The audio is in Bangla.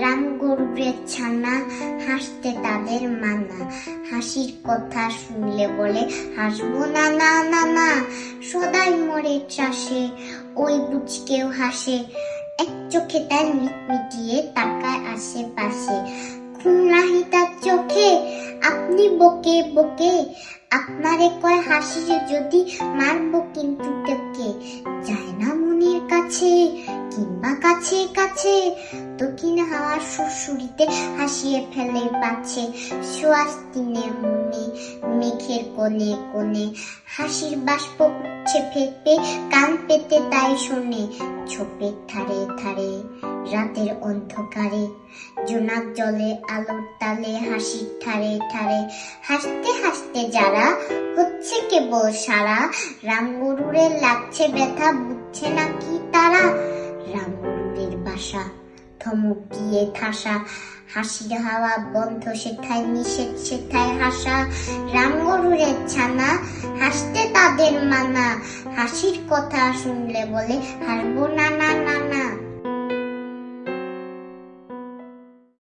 রাম গরুরের ছানা হাসতে তাদের মানা। হাসির কথা শুনলে বলে, হাসবো না না না না, সদাই মরে চাষে, ওই বুঝকেও হাসে। এক চোখে তার মিটমিটিয়ে তাকায় আশেপাশে। ঘুম নাহি তার চোখে, আপনি বকে বকে, আপনারে কয় হাসি যদি মারবো কিন্তু তোকে। যায় না মনের কাছে কিংবা কাছে কাছে দক্ষিণ হাওয়ার সুরসুরিতে হাসিয়ে ফেলে শ্বাস দিনের মনে, মেঘের কোণে কোণে হাসির বাষ্প উঠছে ফেপে, কান পেতে তাই শোনে ছোপের ধারে ধারে রাতের অন্ধকারে। জোনাক জলে আলোর তালে হাসির ঠারে ঠারে হাসতে হাসতে যারা হচ্ছে কেবল সারা রাম গরুরের লাগছে ব্যথা, বুঝছে না কি তারা। বাসা থমক দিয়ে ঠাসা হাসির হাওয়া বন্ধ সেথায় নিষেধ সেথায় হাসা রামগরুরের ছানা হাসতে তাদের মানা হাসির কথা শুনলে বলে হাসবো না না না না